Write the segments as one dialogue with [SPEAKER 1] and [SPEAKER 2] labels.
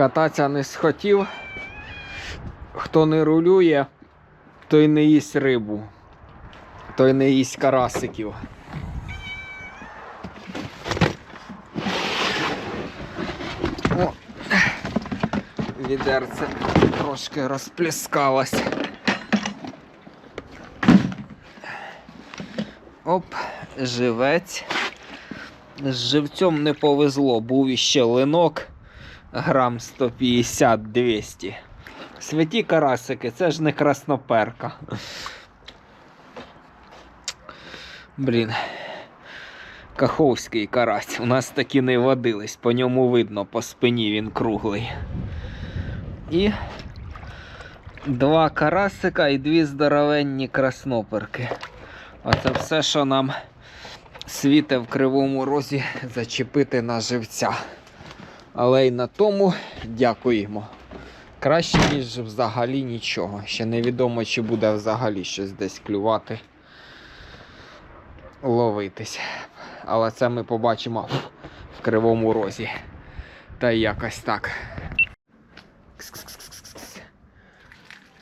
[SPEAKER 1] Кататися не схотів. Хто не рулює, той не їсть рибу, той не їсть карасиків. О, відерце трошки розплескалось. Оп, живець. З живцем не повезло, був іще линок грам 150-200. Святі карасики, це ж не красноперка. Блін. Каховський карась. У нас такі не водились, по ньому видно, по спині він круглий. І два карасика і дві здоровенні красноперки. Оце все, що нам світе в кривому розі зачепити на живця. Але й на тому дякуємо. Краще, ніж взагалі нічого. Ще невідомо, чи буде взагалі щось десь клювати, ловитись. Але це ми побачимо в кривому розі. Та якось так.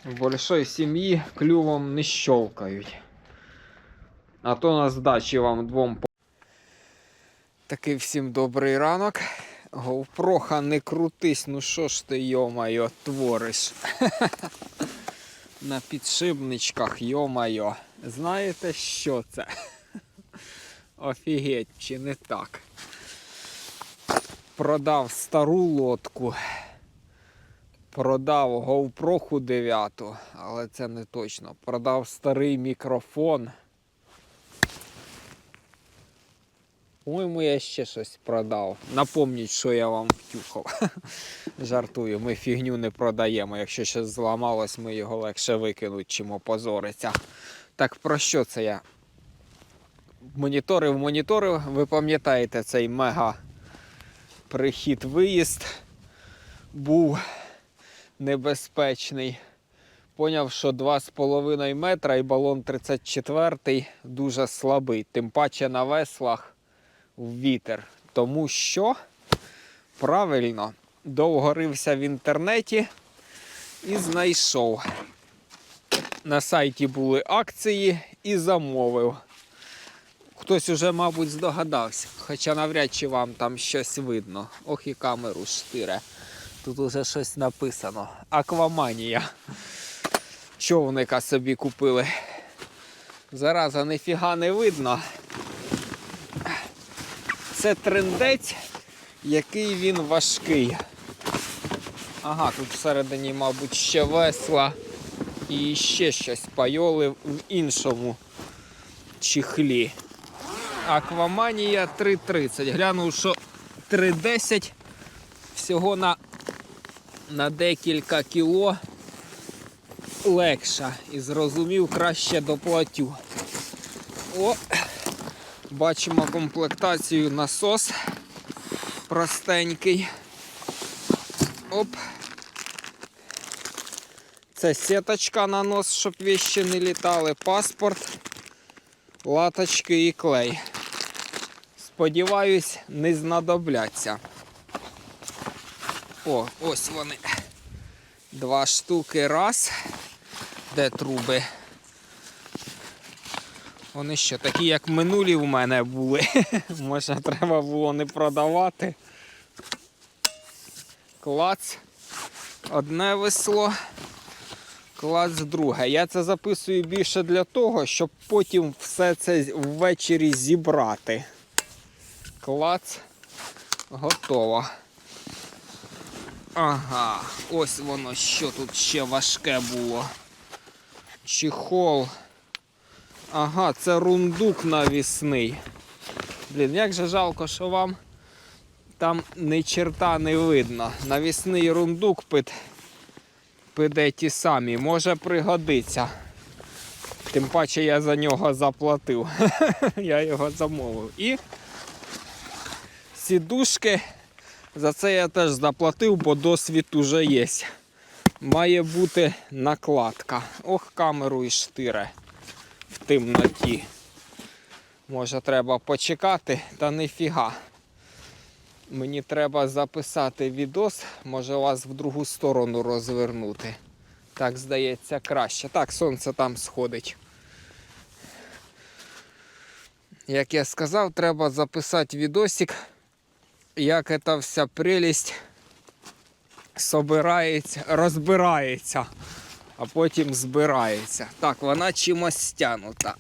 [SPEAKER 1] В большой сім'ї клювом не щолкають. А то на здачі вам двом. Такий всім добрий ранок. Говпроха, не крутись, ну що ж ти, йомайо, твориш? На підшипничках, йомайо. Знаєте, що це? Офігеть, чи не так? Продав стару лодку. Продав говпроху 9, але це не точно. Продав старий мікрофон. По-моєму, я ще щось продав. Напомніть, що я вам втюхав. Жартую, ми фігню не продаємо. Якщо щось зламалось, ми його легше викинуть, чим опозориться. Так про що це я? Моніторив, моніторив. Ви пам'ятаєте цей мега прихід-виїзд був небезпечний. Поняв, що 2,5 метра і балон 34 дуже слабий. Тим паче на веслах в вітер. Тому що правильно довго рився в інтернеті і знайшов. На сайті були акції і замовив. Хтось уже, мабуть, здогадався, хоча навряд чи вам там щось видно. Ох і камеру штире. Тут уже щось написано. Акваманія. Човника собі купили. Зараза ніфіга не видно. Це трендець, який він важкий. Ага, тут всередині, мабуть, ще весла і ще щось пайоли в іншому чехлі. Акваманія 3.30. Глянув, що 3.10 всього на, на декілька кіло легша. І зрозумів, краще доплатю. О! Бачимо комплектацію насос простенький. Оп. Це сіточка на нос, щоб віщі не літали, паспорт, латочки і клей. Сподіваюсь, не знадобляться. О, ось вони. Два штуки раз. Де труби? Вони що, такі, як минулі в мене були. Може, треба було не продавати. Клац. Одне весло. Клац друге. Я це записую більше для того, щоб потім все це ввечері зібрати. Клац. Готово. Ага, ось воно що тут ще важке було. Чехол. Ага, це рундук навісний. Блін, як же жалко, що вам там ні черта не видно. Навісний рундук під, піде ті самі. Може пригодиться. Тим паче я за нього заплатив. я його замовив. І сідушки. За це я теж заплатив, бо досвід уже є. Має бути накладка. Ох, камеру і штире в темноті. Може треба почекати, та ніфіга. Мені треба записати відос, може вас в другу сторону розвернути. Так здається краще. Так, сонце там сходить. Як я сказав, треба записати відосик, як ця вся прелість собирається, розбирається, а потім збирається. Так, вона чимось стянута.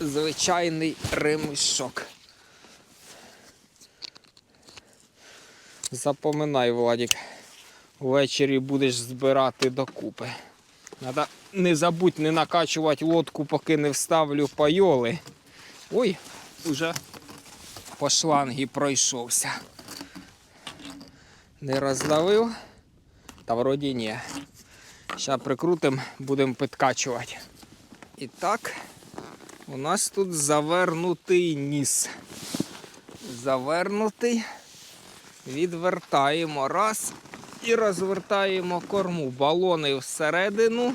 [SPEAKER 1] Звичайний ремішок. Запоминай, Владик. Ввечері будеш збирати докупи. Надо не забудь не накачувати лодку, поки не вставлю пайоли. Ой, уже по шлангі пройшовся. Не роздавив? Та вроді ні. Зараз прикрутимо, будемо підкачувати. І так, у нас тут завернутий ніс. Завернутий. Відвертаємо раз і розвертаємо корму. Балони всередину.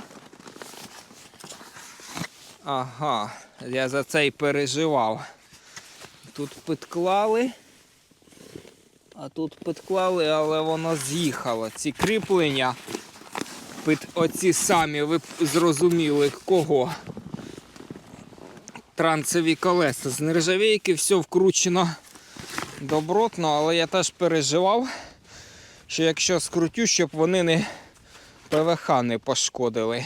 [SPEAKER 1] Ага, я за це й переживав. Тут підклали, а тут підклали, але воно з'їхало. Ці кріплення під оці самі, ви б зрозуміли кого. Трансові колеса. З нержавійки все вкручено добротно, але я теж переживав, що якщо скрутю, щоб вони не ПВХ не пошкодили.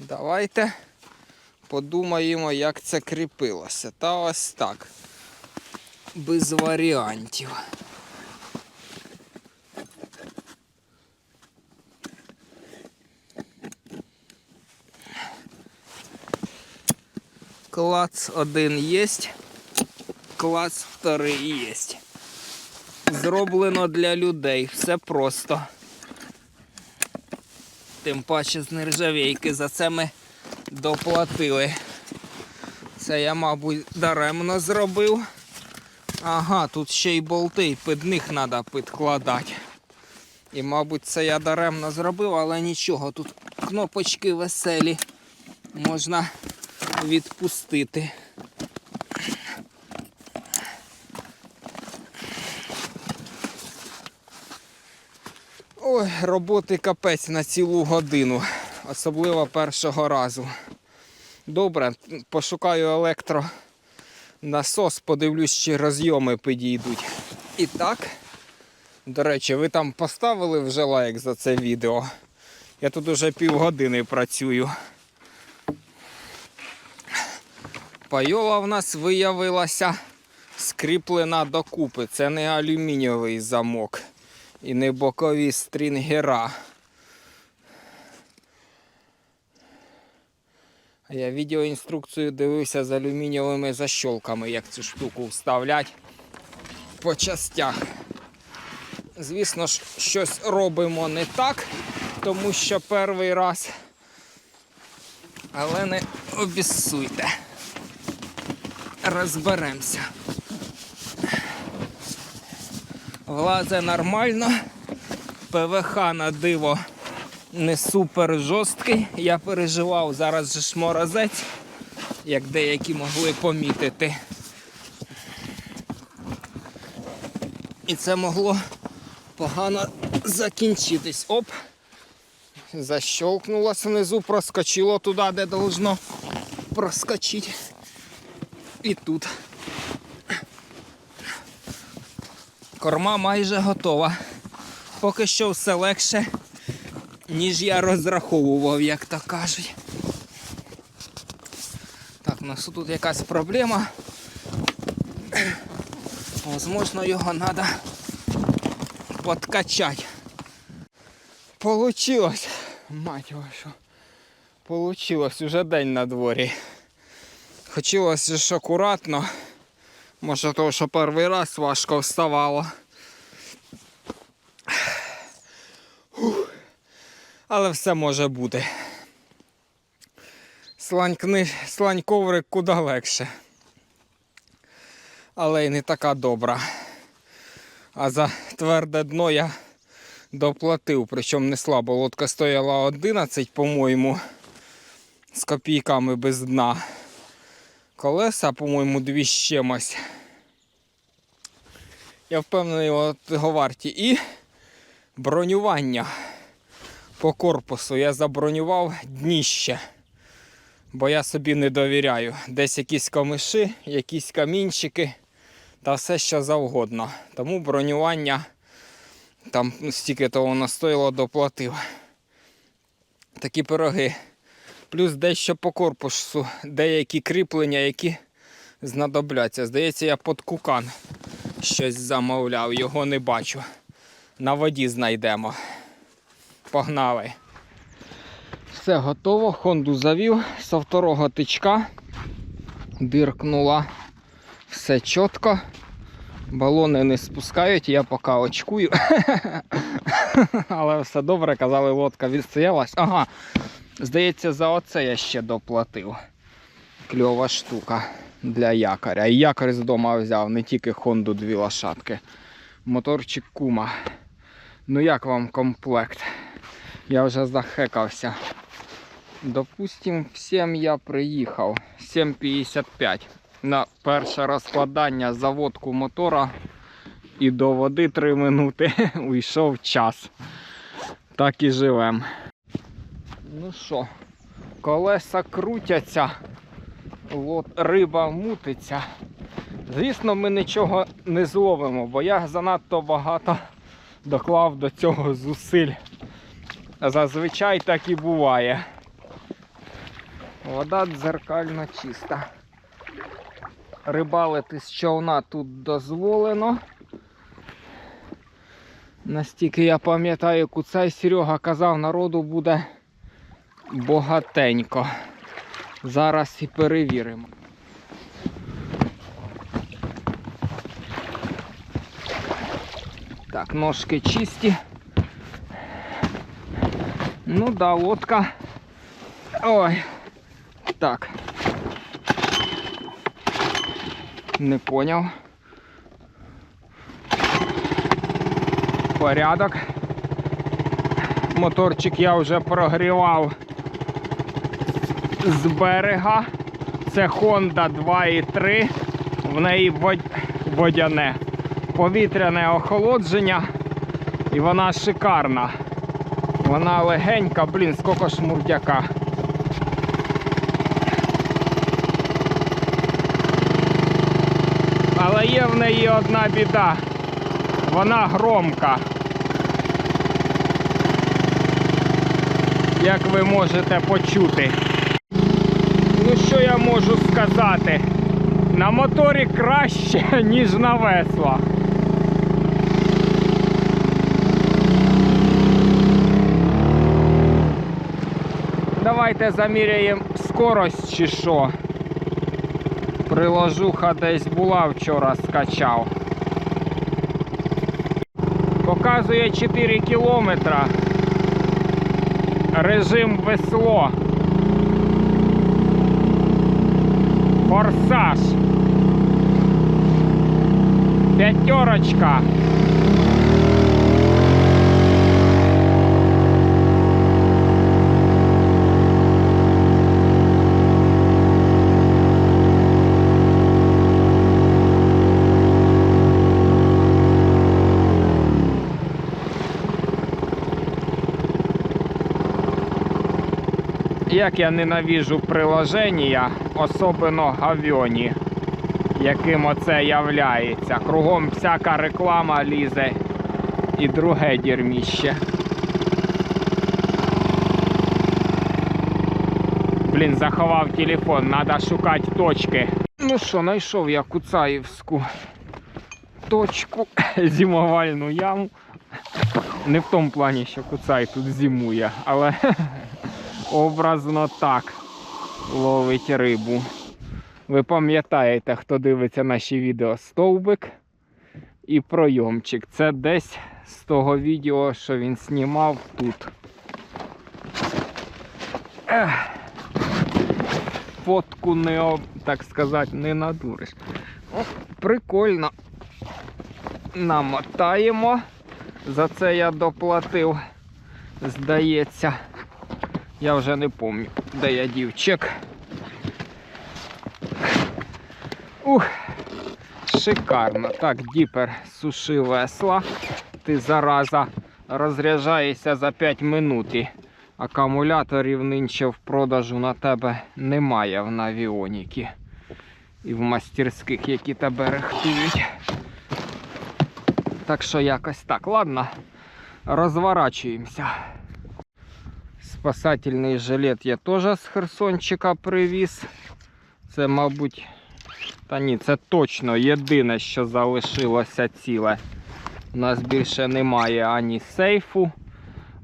[SPEAKER 1] Давайте подумаємо, як це кріпилося. Та ось так. Без варіантів. Клац один є, клац вторий є. Зроблено для людей, все просто. Тим паче з нержавійки, за це ми доплатили. Це я, мабуть, даремно зробив. Ага, тут ще й болти, під них треба підкладати. І, мабуть, це я даремно зробив, але нічого, тут кнопочки веселі. Можна відпустити. Ой, роботи капець на цілу годину, особливо першого разу. Добре, пошукаю електронасос, подивлюсь, чи розйоми підійдуть. І так, до речі, ви там поставили вже лайк за це відео. Я тут уже півгодини працюю. Пайола в нас виявилася скріплена докупи. Це не алюмінієвий замок і не бокові стрінгера. Я відеоінструкцію дивився з алюмінієвими защолками, як цю штуку вставлять по частях. Звісно ж, щось робимо не так, тому що перший раз. Але не обіссуйте. Розберемося. Влазе нормально. ПВХ на диво не супер жорсткий. Я переживав, зараз же ж морозець, як деякі могли помітити. І це могло погано закінчитись. Оп! Защолкнулося внизу, проскочило туди, де должно проскочити. І тут. Корма майже готова. Поки що все легше, ніж я розраховував, як то кажуть. Так, у нас тут якась проблема. Возможно, його треба подкачати. Получилось. Мать вашу. Получилось уже день на дворі. Хотілося ж акуратно. Може того, що перший раз важко вставало. Але все може бути. Слань, кни... Слань коврик куди легше. Але й не така добра. А за тверде дно я доплатив, причому не слабо. Лодка стояла 11, по-моєму, з копійками без дна. Колеса, по-моєму, дві з чимось. Я впевнений, от його варті. І бронювання по корпусу. Я забронював дніще. Бо я собі не довіряю. Десь якісь камиші, якісь камінчики та все що завгодно. Тому бронювання там стільки того настоїло, доплатив. Такі пироги. Плюс дещо по корпусу, деякі кріплення, які знадобляться. Здається, я під кукан щось замовляв, його не бачу. На воді знайдемо. Погнали. Все готово, Хонду завів со второго тичка. Диркнула. Все чітко. Балони не спускають, я поки очкую. Але все добре, казали, лодка відстоялась. Ага, здається, за оце я ще доплатив. Кльова штука для якоря. І якорь з дома взяв, не тільки Хонду дві лошадки. Моторчик кума. Ну як вам комплект? Я вже захекався. Допустим, в 7 я приїхав. 7.55 на перше розкладання заводку мотора і до води 3 минути уйшов час. Так і живем. Ну що, колеса крутяться, лот, риба мутиться. Звісно, ми нічого не зловимо, бо я занадто багато доклав до цього зусиль. Зазвичай так і буває. Вода дзеркально чиста. Рибалити з човна тут дозволено. Настільки я пам'ятаю, куцай Серега казав, народу буде богатенько. Зараз і перевіримо. Так, ножки чисті. Ну да, лодка. Ой. Так. Не поняв. Порядок. Моторчик я вже прогрівав з берега. Це Honda 2.3. В неї водяне. Повітряне охолодження. І вона шикарна. Вона легенька, блін, скільки ж мурдяка. Але є в неї одна біда. Вона громка. Як ви можете почути. Я можу сказати? На моторі краще, ніж на веслах. Давайте заміряємо скорость чи що. Приложуха десь була вчора скачав. Показує 4 кілометра. Режим весло. Форсаж. П'ятерочка. Як я ненавіжу приложення, особливо гавьоні, яким оце являється. Кругом всяка реклама лізе і друге дірміще. Блін, заховав телефон, треба шукати точки. Ну що, знайшов я Куцаївську точку, зимовальну яму. Не в тому плані, що Куцай тут зимує, але образно так ловить рибу. Ви пам'ятаєте, хто дивиться наші відео стовбик і пройомчик. Це десь з того відео, що він знімав тут. Фотку не так сказати, не надуриш. О, прикольно. Намотаємо. За це я доплатив, здається. Я вже не пам'ятаю, де я дів чек. Ух, Шикарно. Так, діпер суши весла. Ти зараза розряджаєшся за 5 минут. Акумуляторів нинче в продажу на тебе немає в Навіоніки. І в мастерських, які тебе рихтують. Так що якось так. Ладно, розворачуємося. Спасательний жилет я теж з Херсончика привіз. Це, мабуть, та ні, це точно єдине, що залишилося ціле. У нас більше немає ані сейфу,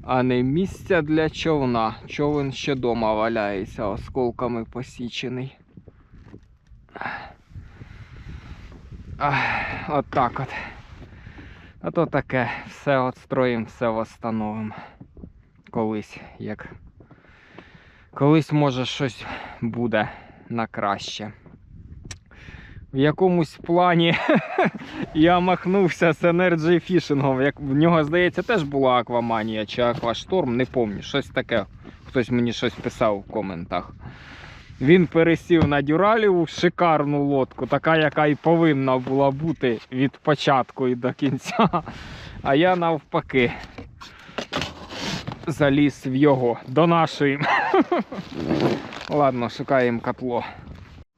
[SPEAKER 1] ані місця для човна. Човен ще вдома валяється, осколками посічений. От так от. А то таке, все отстроїмо, все восстановимо. Колись, як. Колись може щось буде на краще. В якомусь плані я махнувся з енерджі фішингом. Як в нього, здається, теж була акваманія чи аквашторм, не пам'ятаю, щось таке. Хтось мені щось писав в коментах. Він пересів на дюраліву шикарну лодку, така, яка і повинна була бути від початку і до кінця. А я навпаки заліз в його до нашої. Ладно, шукаємо котло.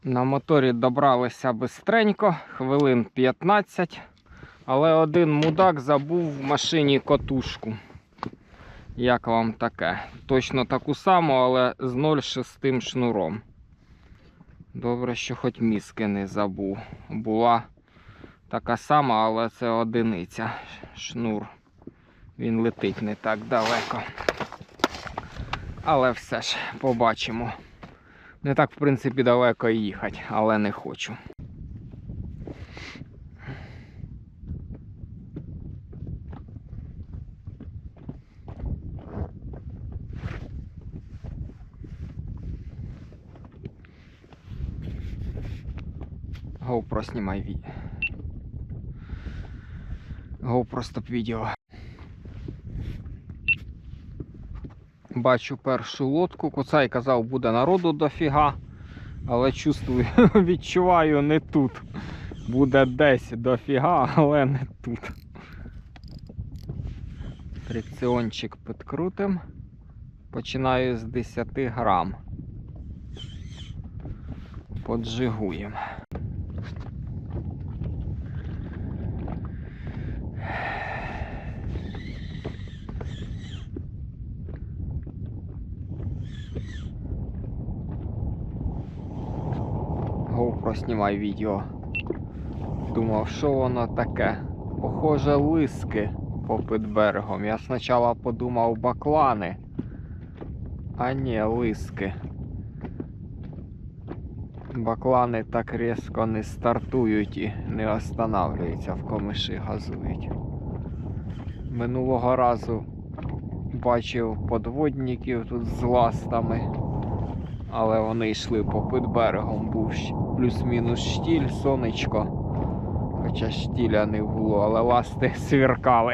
[SPEAKER 1] На моторі добралися бистренько, хвилин 15. Але один мудак забув в машині котушку. Як вам таке? Точно таку саму, але з 0,6 шнуром. Добре, що хоч мізки не забув. Була така сама, але це одиниця. Шнур. Він летить не так далеко. Але все ж побачимо. Не так, в принципі, далеко їхати, але не хочу. GoPro знімай відео. GoPro стоп відео. Бачу першу лодку. Куцай казав, буде народу дофіга. Але чувствую, відчуваю не тут. Буде десь дофіга, але не тут. Фрикціончик підкрутим. Починаю з 10 грам. Поджигуємо. Знімай відео. Думав, що воно таке. Похоже, лиски попід берегом. Я спочатку подумав баклани. А ні, лиски. Баклани так різко не стартують і не останавливаються, в комиші газують. Минулого разу бачив подводників тут з ластами але вони йшли попід берегом, був плюс-мінус штіль, сонечко. Хоча штіля не було, але ласти свіркали.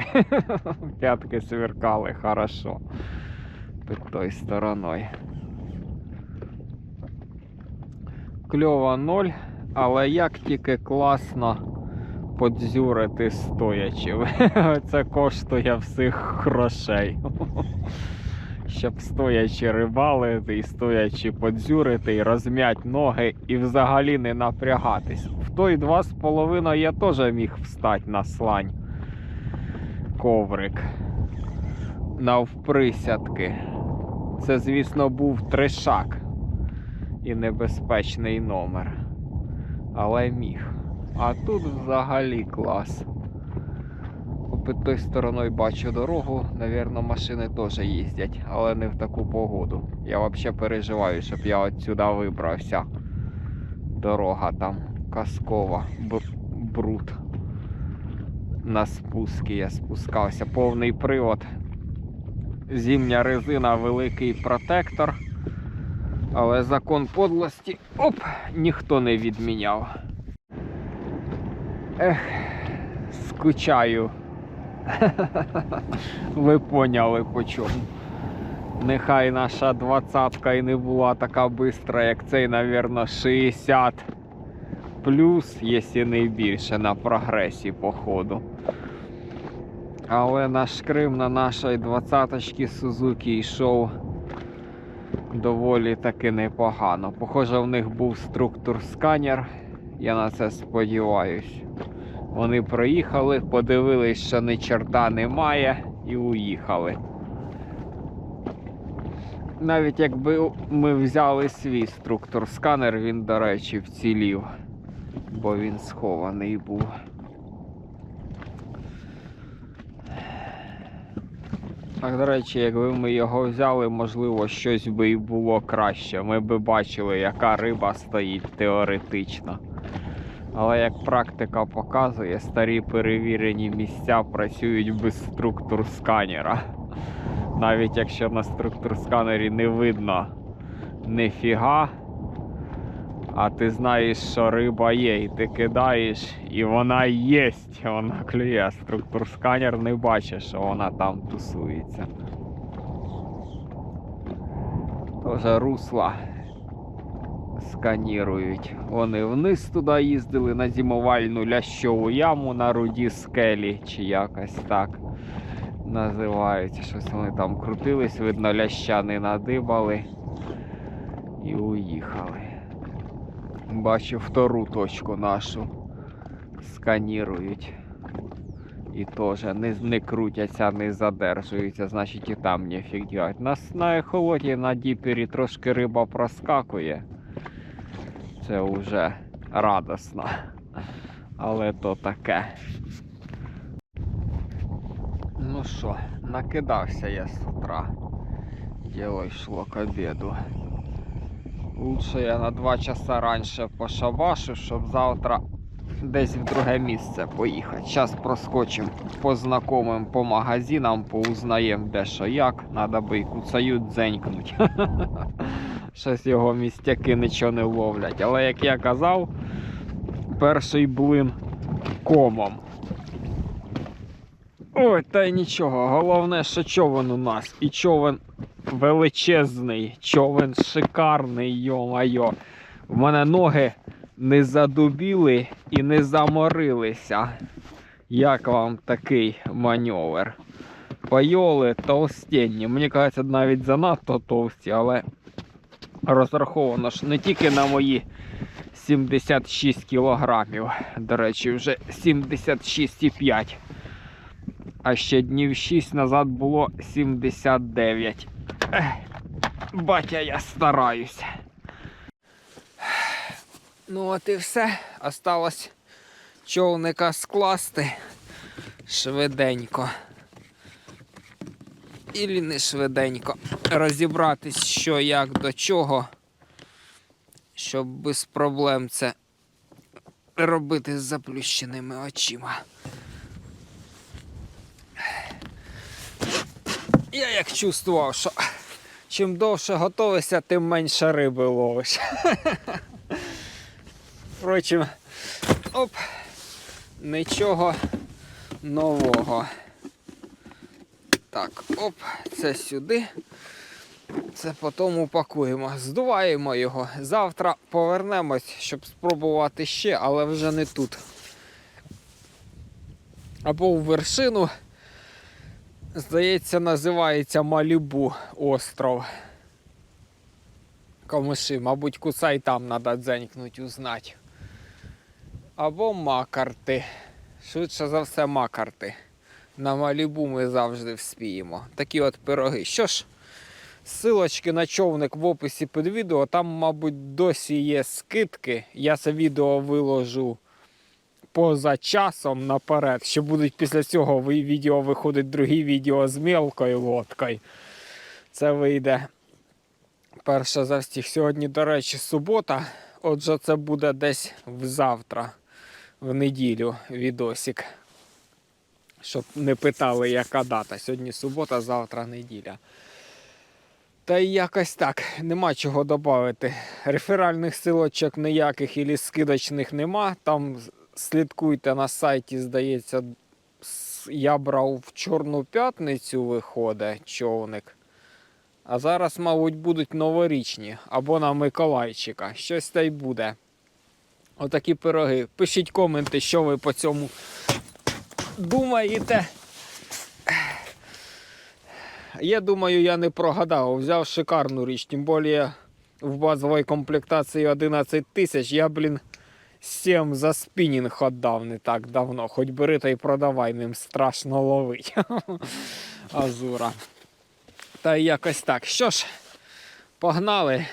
[SPEAKER 1] П'ятки свіркали хорошо. Під той стороною. Кльова ноль, але як тільки класно подзюрити стоячи. Це коштує всіх грошей. щоб стоячи рибалити і стоячи подзюрити, і розм'ять ноги і взагалі не напрягатись. В той два з половиною я теж міг встати на слань. Коврик. Навприсядки. Це, звісно, був тришак і небезпечний номер. Але міг. А тут взагалі клас. Той стороною бачу дорогу, Навірно, машини теж їздять, але не в таку погоду. Я взагалі переживаю, щоб я отсюда вибрався. Дорога там казкова, бруд. На спуски я спускався. Повний привод. Зімня резина, великий протектор. Але закон подлості оп, ніхто не відміняв. Ех, скучаю. Ви поняли по чому. Нехай наша двадцятка і не була така бистра, як цей, навірно, 60. плюс, якщо не більше, на прогресі по ходу. Але наш Крим на нашій 20-ки Сузуки йшов доволі таки непогано. Похоже, в них був структур сканер. Я на це сподіваюсь. Вони проїхали, подивились, що ні чорта немає, і уїхали. Навіть якби ми взяли свій структур сканер, він, до речі, вцілів, бо він схований був. Так, до речі, якби ми його взяли, можливо, щось би і було краще. Ми би бачили, яка риба стоїть теоретично. Але як практика показує, старі перевірені місця працюють без структур сканера. Навіть якщо на структур сканері не видно ніфіга, а ти знаєш, що риба є, і ти кидаєш, і вона єсть, вона клює, структур сканер не бачить, що вона там тусується. Тоже русла сканірують. Вони вниз туди їздили на зимовальну лящову яму на руді скелі, чи якось так називається. Щось вони там крутились, видно, ляща не надибали і уїхали. Бачу втору точку нашу. Сканірують. І теж не, не крутяться, не задержуються, значить і там нефіг делать. Нас на ехолоті на діпері трошки риба проскакує. Це вже радосно. Але то таке. Ну що, накидався я з утра. Діло йшло к обіду. Лучше я на два часа раніше пошабашу, щоб завтра десь в друге місце поїхати. Зараз проскочимо по знакомим по магазинам, поузнаємо де що як. Надо би і куцаю дзенькнуть. Щось його містяки нічого не ловлять. Але як я казав, перший блин комом. Ой, та й нічого. Головне, що човен у нас. І човен величезний, човен шикарний, йо-майо. В мене ноги не задубіли і не заморилися. Як вам такий маневр? Пайоли толстенні. Мені кажеться, навіть занадто товсті, але розраховано ж не тільки на мої 76 кілограмів. До речі, вже 76,5. А ще днів 6 назад було 79. Ех, батя, я стараюся. Ну, от і все. Осталось човника скласти швиденько. Ілі не швиденько. Розібратись, що як до чого, щоб без проблем це робити з заплющеними очима. Я як чувствував, що чим довше готовишся, тим менше риби ловиш. Впрочем, оп, нічого нового. Так, оп, це сюди. Це потім упакуємо. Здуваємо його. Завтра повернемось, щоб спробувати ще, але вже не тут. Або в вершину. Здається, називається Малібу остров. Комиши, мабуть, кусай там треба дзенькнуть, узнати. Або макарти. Швидше за все, макарти. На Малібу ми завжди вспіємо. Такі от пироги. Що ж, силочки на човник в описі під відео. Там, мабуть, досі є скидки. Я це відео виложу поза часом наперед. Ще будуть після цього відео виходить другі відео з мелкою лодкою. Це вийде перше за всіх. Сьогодні, до речі, субота. Отже, це буде десь завтра, в неділю, відосик. Щоб не питали, яка дата. Сьогодні субота, завтра неділя. Та й якось так, нема чого додати. Реферальних силочок ніяких і скидочних нема. Там слідкуйте на сайті, здається, я брав в Чорну п'ятницю виходить човник. А зараз, мабуть, будуть новорічні або на Миколайчика. Щось та й буде. Отакі пироги. Пишіть коменти, що ви по цьому думаєте. Я думаю, я не прогадав. Взяв шикарну річ. Тим більше в базовій комплектації 11 тисяч. Я, блін, 7 за спінінг віддав не так давно. Хоч бери та й продавай, ним страшно ловить. Азура. Та якось так. Що ж, погнали.